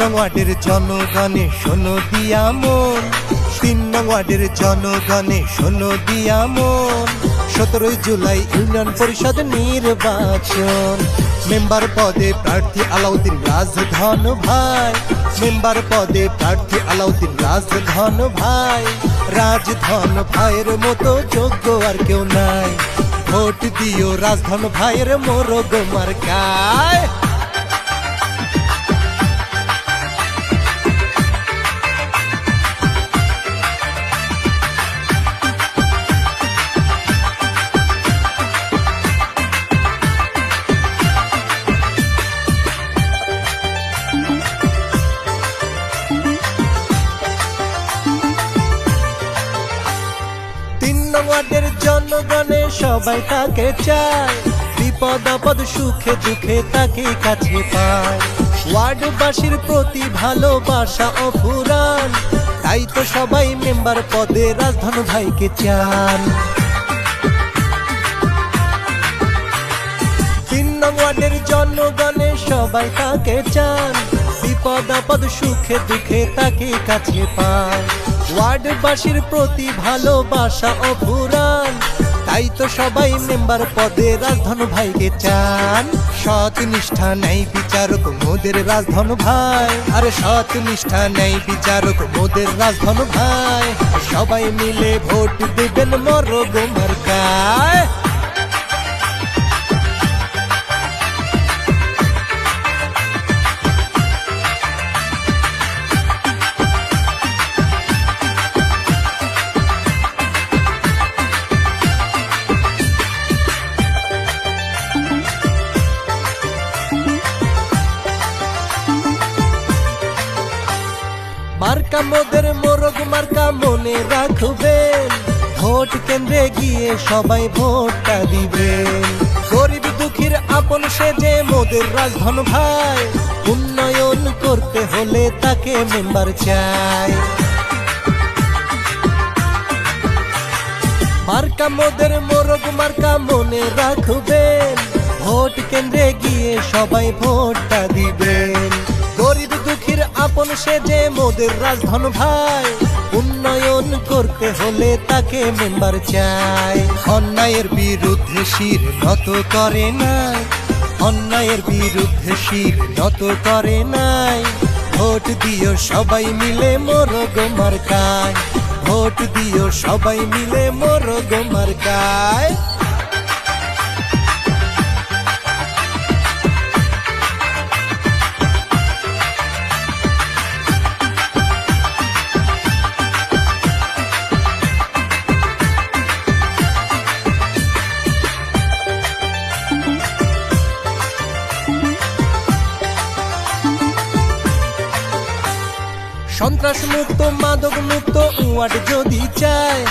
নং ওয়ার্ডের জনগণে শোনো দিয়া মন। তিন নং ওয়ার্ডের জনগণে শোনো দিয়া মন। সতেরোই জুলাই ইউনিয়ন পরিষদ নির্বাচন। মেম্বার পদে প্রার্থী আলাউদ্দিন রাজধন ভাই। মেম্বার পদে প্রার্থী আলাউদ্দিন রাজধন ভাই। রাজধন ভাইয়ের মতো যোগ্য আর কেউ নাই। ভোট দিও রাজধন ভাইয়ের মোরগ মার্কায়। ওয়ার্ডের জনগণে সবাই তাকে চায়। বিপদ, আপদ, সুখে দুঃখে তাকে কাছে পায়। ওয়ার্ডবাসীর প্রতি ভালোবাসা অফুরান তাই তো সবাই মেম্বার পদে রাজধন ভাইকে চান। ওয়ার্ডের জনগণে সবাই তাকে চান। বিপদ, আপদ, সুখে দুঃখে তাকে কাছে পায়। ওয়ার্ডবাসীর প্রতি ভালোবাসা অফুরান তাই তো সবাই মেম্বার পদে রাজধন ভাইকে চান। সৎ নিষ্ঠা নেই বিচারক মোদের রাজধন ভাই। আর সৎ নিষ্ঠা নেই বিচারক মোদের রাজধন ভাই। সবাই মিলে ভোট দেবেন গোমার মার্কায় মার্কা মোদের মোরগ, মার্কা মনে রাখবেন। ভোট কেন্দ্রে গিয়ে সবাই ভোটটা দিবেন। গরিব দুঃখীর আপন সেজে মোদের রাজধন ভাই। উন্নয়ন করতে হলে তাকে মেম্বার চাই। মার্কা মোদের মোরগ, মার্কা মনে রাখবেন। ভোট কেন্দ্রে গিয়ে সবাই ভোটটা দিবেন। আপন সেজে মোদের রাজধন ভাই। উন্নয়ন করতে হলে তাকে মেম্বার চাই। অন্যায়ের বিরুদ্ধে শির নত করে নাই। অন্যায়ের বিরুদ্ধে শির নত করে নাই। ভোট দিও সবাই মিলে মোরগ মার্কায়। ভোট দিও সবাই মিলে মোরগ মার্কায়। সন্ত্রাস মুক্ত মাদক মুক্ত ওয়ার্ড যদি চায়,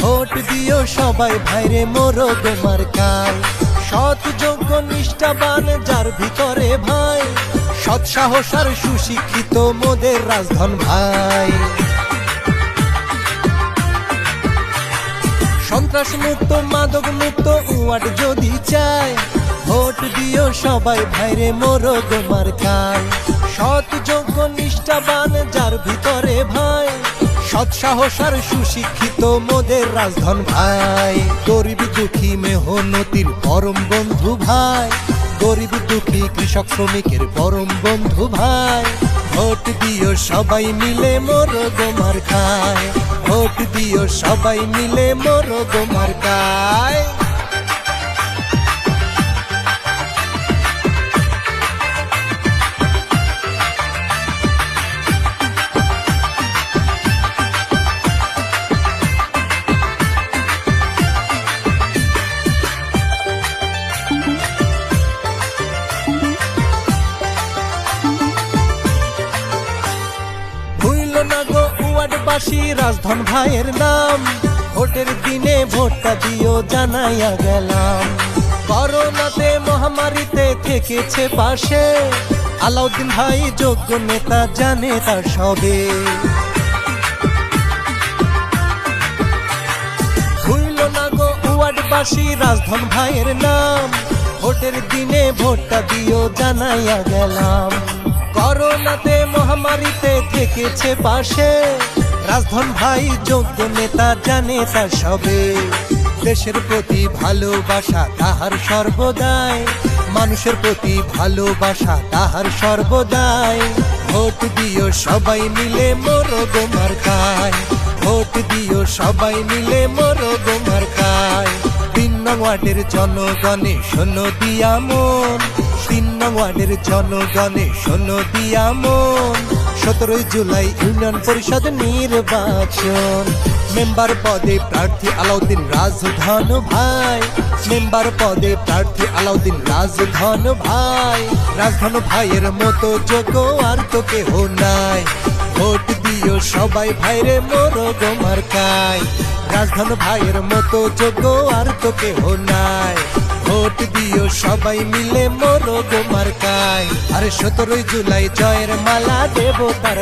ভোট দিও সবাই ভাইরে মোরগ মার্কায়। সৎ, যোগ্য, নিষ্ঠাবান, যার ভিতরে ভাই, সৎ, সাহস আর সুশিক্ষিত মোদের রাজধন ভাই। সন্ত্রাস মুক্ত মাদক মুক্ত উয়াট যদি চায়, ভোট দিও সবাই ভাইরে মোরগ মার্কায়। সৎ যোগ্য যার ভিতরে ভাই সৎ সাহস আর সুশিক্ষিত মোদের রাজধন ভাই। গরিব দুঃখী মেহনতির পরম বন্ধু ভাই, গরিব দুঃখী কৃষক শ্রমিকের পরম বন্ধু ভাই। ভোট দিও সবাই মিলে মোরগ মার্কায় ভোট দিও সবাই মিলে মোরগ মার্কায় ভুইল ওয়ার্ডবাসী রাজধন ভাইয়ের নাম। ভোটের দিনে ভোটটা দিও জানাইয়া গেলাম। করোনাতে, মহামারীতে থেকেছে পাশে। আলাউদ্দিন ভাই যোগ্য নেতা জানে তার সবে। ভুইল না গো ওয়ার্ডবাসী রাজধন ভাইয়ের নাম। ভোটের দিনে ভোটটা দিও জানাইয়া গেলাম। করোনাতে, মহামারীতে থেকেছে পাশে। রাজধন ভাই, যোগ্য নেতা জানে তা সবে। দেশের প্রতি ভালোবাসা তাহার সর্বদাই। মানুষের প্রতি ভালোবাসা তাহার সর্বদাই। ভোট দিও সবাই মিলে মোর গোমার খায় ভোট দিও সবাই মিলে মোর গোমার খায় তিন নং ওয়ার্ডের জনগণে শোনো দিয়া মন। তিন নং ওয়ার্ডের জনগণে শোনো দিয়া মন। সতেরোই জুলাই ইউনিয়ন পরিষদ নির্বাচন। মেম্বার পদে প্রার্থী আলাউদ্দিন রাজধন ভাই। মেম্বার পদে প্রার্থী আলাউদ্দিন রাজধন ভাই। রাজধন ভাইয়ের মতো যোগ্য আর তো কেহ নাই। ভোট দিও সবাই ভাইরে মোর গোমার কায়। রাজধন ভাইয়ের মতো যোগ্য আর তো কেহ নাই। ভোট দিও সবাই মিলে মরো গোমার কায় আর সতেরোই জুলাই জয়ের মালা দেব তার